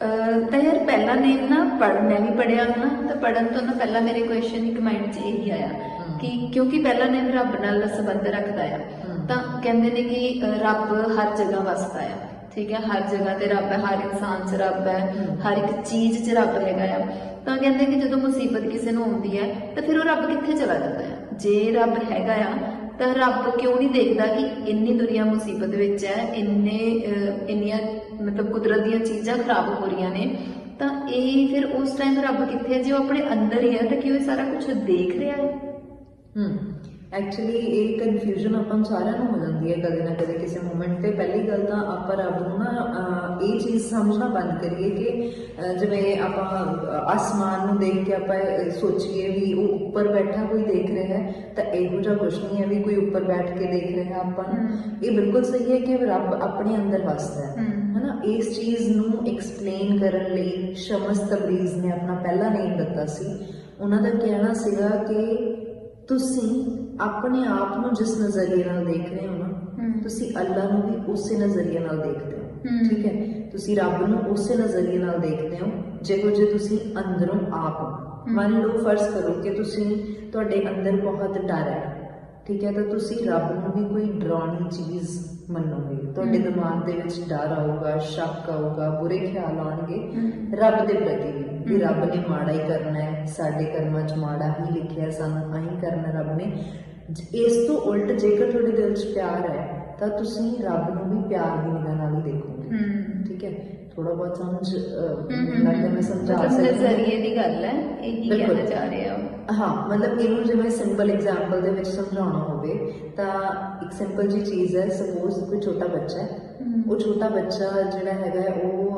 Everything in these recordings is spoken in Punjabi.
ਤਾਂ ਯਾਰ ਪਹਿਲਾ ਨੇਮ ਨਾ ਪੜ ਮੈਂ ਵੀ ਪੜਿਆ ਨਾ ਤਾਂ ਪੜਨ ਤੋਂ ਨਾ ਪਹਿਲਾਂ ਮੇਰੇ ਕੁਐਸਚਨ ਇੱਕ ਮਾਈਂਡ 'ਚ ਇਹੀ ਆਇਆ ਕਿ ਕਿਉਂਕਿ ਪਹਿਲਾ ਨੇਮ ਰੱਬ ਨਾਲ ਸੰਬੰਧ ਰੱਖਦਾ ਆ। ਤਾਂ ਕਹਿੰਦੇ ਨੇ ਕਿ ਰੱਬ ਹਰ ਜਗ੍ਹਾ ਵਸਦਾ ਆ ਠੀਕ ਹੈ ਹਰ ਜਗ੍ਹਾ ਤੇ ਰੱਬ ਹੈ ਹਰ ਇਨਸਾਨ 'ਚ ਰੱਬ ਹੈ। ਹਰ ਇੱਕ ਚੀਜ਼ 'ਚ ਰੱਬ ਹੈਗਾ ਆ ਤਾਂ ਕਹਿੰਦੇ ਕਿ ਜਦੋਂ ਮੁਸੀਬਤ ਕਿਸੇ ਨੂੰ ਆਉਂਦੀ ਹੈ ਤਾਂ ਫਿਰ ਉਹ ਰੱਬ ਕਿੱਥੇ ਚਲਾ ਜਾਂਦਾ ਹੈ ਜੇ ਰੱਬ ਹੈਗਾ ਆ ਤਾਂ ਰੱਬ ਕਿਉਂ ਨਹੀਂ ਦੇਖਦਾ ਕਿ ਇੰਨੀ ਦੁਨੀਆ ਮੁਸੀਬਤ ਵਿੱਚ ਹੈ ਇੰਨੇ ਅਹ, ਇੰਨੀਆਂ ਮਤਲਬ ਕੁਦਰਤ ਦੀਆਂ ਚੀਜ਼ਾਂ ਖਰਾਬ ਹੋ ਰਹੀਆਂ ਨੇ ਤਾਂ ਇਹ ਫਿਰ ਉਸ ਟਾਈਮ ਰੱਬ ਕਿੱਥੇ ਹੈ? ਜੇ ਉਹ ਆਪਣੇ ਅੰਦਰ ਹੀ ਹੈ ਤਾਂ ਕਿਉਂ ਇਹ ਸਾਰਾ ਕੁਝ ਦੇਖ ਰਿਹਾ ਹੈ? ਹਮ ਐਕਚੁਅਲੀ ਇਹ ਕਨਫਿਊਜ਼ਨ ਆਪਾਂ ਨੂੰ ਸਾਰਿਆਂ ਨੂੰ ਹੋ ਜਾਂਦੀ ਹੈ ਕਦੇ ਨਾ ਕਦੇ ਕਿਸੇ ਮੂਮੈਂਟ ਤੇ। ਪਹਿਲੀ ਗੱਲ ਤਾਂ ਆਪਾਂ ਰੱਬ ਨੂੰ ਨਾ ਇਹ ਚੀਜ਼ ਸਮਝਣਾ ਬੰਦ ਕਰੀਏ ਕਿ ਜਿਵੇਂ ਆਪਾਂ ਆਸਮਾਨ ਨੂੰ ਦੇਖ ਕੇ ਆਪਾਂ ਸੋਚੀਏ ਵੀ ਉਹ ਉੱਪਰ ਬੈਠਾ ਕੋਈ ਦੇਖ ਰਿਹਾ ਹੈ ਤਾਂ ਇਹੋ ਜਿਹਾ ਕੁਝ ਨਹੀਂ ਹੈ ਵੀ ਕੋਈ ਉੱਪਰ ਬੈਠ ਕੇ ਦੇਖ ਰਿਹਾ ਆਪਾਂ ਇਹ ਬਿਲਕੁਲ ਸਹੀ ਹੈ ਕਿ ਰੱਬ ਆਪਣੇ ਅੰਦਰ ਵਸਦਾ ਹੈ। ਹਨਾ? ਇਸ ਚੀਜ਼ ਨੂੰ ਐਕਸਪਲੇਨ ਕਰਨ ਲਈ ਸ਼ਮਸ ਤਬਰੀਜ਼ ਨੇ ਆਪਣਾ ਪਹਿਲਾ ਨੇਮ ਦਿੱਤਾ ਸੀ। ਉਹਨਾਂ ਦਾ ਕਹਿਣਾ ਸੀਗਾ ਕਿ ਤੁਸੀਂ ਆਪਣੇ ਆਪ ਨੂੰ ਜਿਸ ਨਜ਼ਰੀਏ ਨਾਲ ਦੇਖ ਰਹੇ ਹੋ ਨਾ। ਤੁਸੀਂ ਅੱਲਾ ਨੂੰ ਵੀ ਉਸੇ ਨਜ਼ਰੀਏ ਨਾਲ ਦੇਖਦੇ ਹੋ। ਠੀਕ ਹੈ ਤੁਸੀਂ ਰੱਬ ਨੂੰ ਉਸੇ ਨਜ਼ਰੀਏ ਨਾਲ ਦੇਖਦੇ ਹੋ ਜਿਹੋ ਜੇ ਤੁਸੀਂ ਅੰਦਰੋਂ ਆਪ ਹੋ। ਮੰਨ ਲਓ ਫਰਜ਼ ਕਰੋ ਕਿ ਤੁਸੀਂ ਤੁਹਾਡੇ ਅੰਦਰ ਬਹੁਤ ਡਰ ਹੈ ਠੀਕ ਹੈ ਤਾਂ ਤੁਸੀਂ ਰੱਬ ਨੂੰ ਵੀ ਕੋਈ ਡਰਾਉਣੀ ਚੀਜ਼ ਮੰਨੋਗੇ ਤੁਹਾਡੇ। ਦਿਮਾਗ ਦੇ ਵਿੱਚ ਡਰ ਆਊਗਾ ਸ਼ੱਕ ਆਊਗਾ ਬੁਰੇ ਖਿਆਲ ਆਉਣਗੇ। ਰੱਬ ਦੇ ਪ੍ਰਤੀ ਵੀ। ਰੱਬ ਨੇ ਮਾੜਾ ਹੀ ਕਰਨਾ ਹੈ ਸਾਡੇ ਕਰਮਾਂ 'ਚ ਮਾੜਾ ਹੀ ਲਿਖਿਆ ਸਾਨੂੰ ਆਹੀ ਕਰਨਾ ਰੱਬ ਨੇ ਇਸ ਤੋਂ ਉਲਟ ਜੇਕਰ ਤੁਹਾਡੇ ਦਿਲ 'ਚ ਪਿਆਰ ਹੈ ਤਾਂ ਤੁਸੀਂ ਰੱਬ ਨੂੰ ਵੀ ਪਿਆਰ ਦੀ ਨਿਗਾਹ ਨਾਲ ਹੀ ਦੇਖੋਗੇ ਠੀਕ ਹੈ ਥੋੜਾ ਬਹੁਤ ਸਮਝ ਲੱਗਦਾ ਮੈਂ ਸਮਝਾ ਸਕਦੀ ਹਾਂ। ਨਜ਼ਰੀਏ ਦੀ ਗੱਲ ਹੈ ਇਹੀ ਬਿਲਕੁਲ। ਕਹਿਣਾ ਚਾਹ ਰਿਹਾ ਹਾਂ ਹਾਂ ਮਤਲਬ ਇਹਨੂੰ ਜਿਵੇਂ ਸਿੰਪਲ ਐਗਜ਼ਾਮਪਲ ਦੇ ਵਿੱਚ ਸਮਝਾਉਣਾ ਹੋਵੇ ਤਾਂ ਇੱਕ ਸਿੰਪਲ ਜੀ ਚੀਜ਼ ਹੈ ਸਪੋਜ਼ ਕੋਈ ਛੋਟਾ ਬੱਚਾ ਹੈ। ਉਹ ਛੋਟਾ ਬੱਚਾ ਜਿਹੜਾ ਹੈਗਾ ਉਹ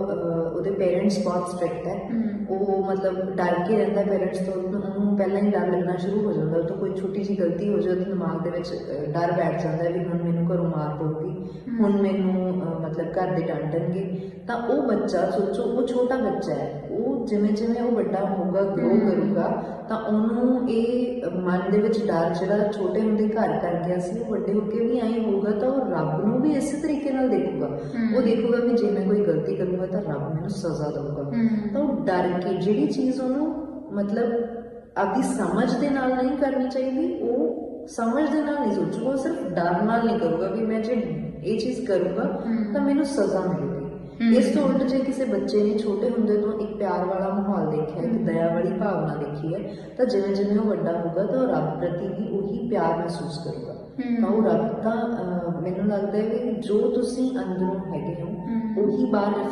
ਉਹਦੇ ਪੇਰੈਂਟਸ ਬਹੁਤ ਸਟ੍ਰਿਕਟ ਹੈ। ਉਹ ਮਤਲਬ ਡਰ ਕੇ ਰਹਿੰਦਾ ਪੇਰੈਂਟਸ ਤੋਂ ਉਹਨੂੰ ਪਹਿਲਾਂ ਹੀ ਡਰ ਲੱਗਣਾ ਸ਼ੁਰੂ ਹੋ ਜਾਂਦਾ। ਉਹ ਤੋਂ ਕੋਈ ਛੋਟੀ ਜਿਹੀ ਗਲਤੀ ਹੋ ਉਹਦੇ ਦਿਮਾਗ ਦੇ ਵਿੱਚ ਡਰ ਬੈਠ ਜਾਂਦਾ ਵੀ ਹੁਣ ਮੈਨੂੰ ਘਰੋਂ ਮਾਰ ਪਊਗੀ ਹੁਣ ਮੈਨੂੰ ਮਤਲਬ ਘਰ ਦੇ ਡਾਂਟਣਗੇ। ਤਾਂ ਉਹ ਬੱਚਾ ਸੋਚੋ ਉਹ ਛੋਟਾ ਬੱਚਾ ਹੈ ਉਹ ਜਿਵੇਂ ਜਿਵੇਂ ਉਹ ਵੱਡਾ ਹੋਊਗਾ ਗਰੋ। ਕਰੂਗਾ ਤਾਂ ਉਹਨੂੰ ਇਹ ਮਨ ਦੇ ਵਿੱਚ ਡਰ ਜਿਹੜਾ ਛੋਟੇ ਹੁੰਦੇ ਘਰ ਕਰ ਗਿਆ ਸੀ ਉਹ ਵੱਡੇ ਹੋ ਕੇ ਵੀ ਐਂ ਹੋਊਗਾ ਤਾਂ ਉਹ ਰੱਬ ਨੂੰ ਵੀ ਇਸੇ ਤਰੀਕੇ ਨਾਲ ਦੇਖੂਗਾ ਹਮ। ਉਹ ਦੇਖੂਗਾ ਵੀ ਜੇ ਮੈਂ ਕੋਈ ਗਲਤੀ ਕਰੂੰਗਾ ਤਾਂ ਰੱਬ ਮੈਨੂੰ ਸਜ਼ਾ ਦੇਊਗਾ ਹਮ। ਤਾਂ ਉਹ ਡਰ ਕੇ ਜਿਹੜੀ ਚੀਜ਼ ਉਹਨੂੰ ਮਤਲਬ ਆਪਦੀ ਸਮਝ ਦੇ ਨਾਲ ਨਹੀਂ ਕਰਨੀ ਚਾਹੀਦੀ ਉਹ ਸਮਝ ਦੇ ਨਾਲ ਨਹੀਂ ਸੋਚੂਗਾ ਉਹ ਸਿਰਫ ਡਰ ਨਾਲ ਨਹੀਂ ਕਰੂਗਾ ਵੀ ਮੈਂ ਜੇ ਇਹ ਚੀਜ਼ ਕਰੂੰਗਾ ਹਮ। ਤਾਂ ਮੈਨੂੰ ਸਜ਼ਾ ਮਿਲੇਗੀ ਹਮ। ਇਸ ਤੋਂ ਉਲਟ ਜੇ ਕਿਸੇ ਬੱਚੇ ਨੇ ਛੋਟੇ ਹੁੰਦੇ ਤੋਂ ਇੱਕ ਪਿਆਰ ਵਾਲਾ ਮਾਹੌਲ ਦੇਖਿਆ ਇੱਕ ਦਇਆ ਵਾਲੀ ਭਾਵਨਾ ਦੇਖੀ ਹੈ ਤਾਂ ਜਿਵੇਂ ਜਿਵੇਂ ਉਹ ਵੱਡਾ ਹੋਊਗਾ ਤਾਂ ਉਹ ਰੱਬ ਪ੍ਰਤੀ ਵੀ ਉਹੀ ਪਿਆਰ ਮਹਿਸੂਸ ਕਰੂਗਾ ਹਮ। ਤਾਂ ਉਹ ਰੱਬ ਮੈਨੂੰ ਲੱਗਦਾ ਹੈ ਵੀ ਜੋ ਤੁਸੀਂ ਅੰਦਰੋਂ ਹੈਗੇ ਹੋ। ਉਹੀ ਬਾਹਰ